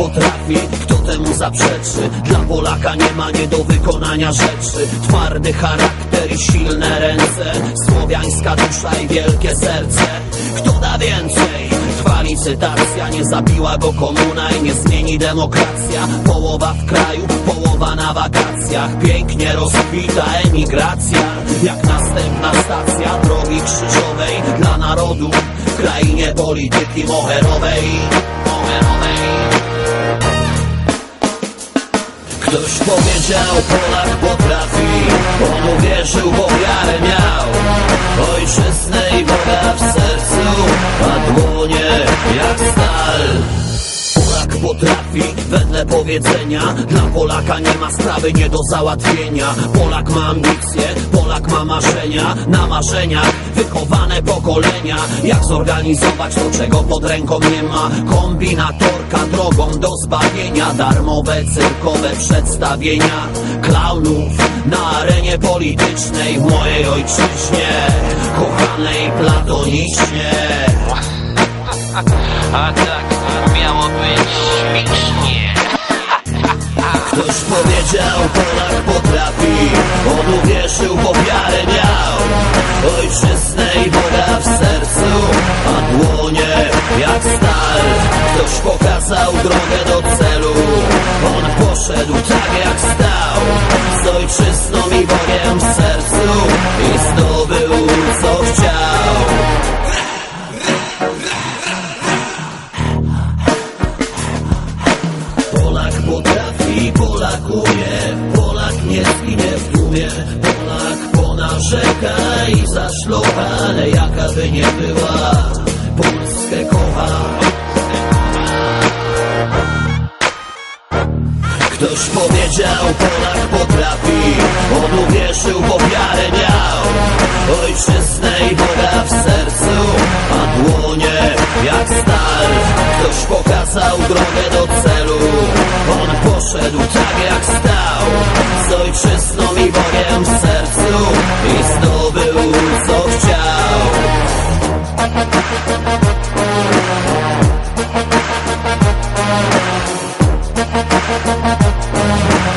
potrafi, kto temu zaprzeczy. Dla Polaka nie ma nie do wykonania rzeczy. Twardy charakter i silne ręce. Słowiańska dusza i wielkie serce. Kto da więcej? Trwa licytacja, nie zabiła go komuna i nie zmieni demokracja. Połowa w kraju, połowa na wakacjach. Pięknie rozkwita emigracja. Jak następna stacja drogi krzyżowej Dla narodu. W krainie polityki moherowej. Moherowej. Ktoś powiedział, Polak potrafi. On uwierzył, bo wiarę miał. Ojczyznę i Boga w sercu A dłonie jak potrafi, wedle powiedzenia Dla Polaka nie ma sprawy nie do załatwienia. Polak ma ambicje, Polak ma marzenia. Na marzeniach wychowane pokolenia. Jak zorganizować to, czego pod ręką nie ma? Kombinatorka drogą do zbawienia. Darmowe cyrkowe przedstawienia Klaunów na arenie politycznej W mojej ojczyźnie. Kochanej platonicznie A tak miało być śmiesznie. Ktoś powiedział, Polak potrafi. On uwierzył, bo wiarę miał. Ojczyznę i Boga w sercu A dłonie jak stal. Ktoś pokazał drogę do celu. On poszedł tak jak stał. Z ojczyzną i Bogiem w sercu. I zdobył Polak potrafi, Polakuje Polak nie zginie w tłumie. Polak ponarzeka i zaszlocha Ale jaka by nie była Polskę kocha. Ktoś powiedział, Polak potrafi On uwierzył, bo wiarę miał. Ojczyznę i Boga w sercu A dłonie jak stal. Ktoś pokazał drogę do celu Szedł tak jak stał Z ojczyzną i Bogiem w sercu I zdobył co chciał. Thank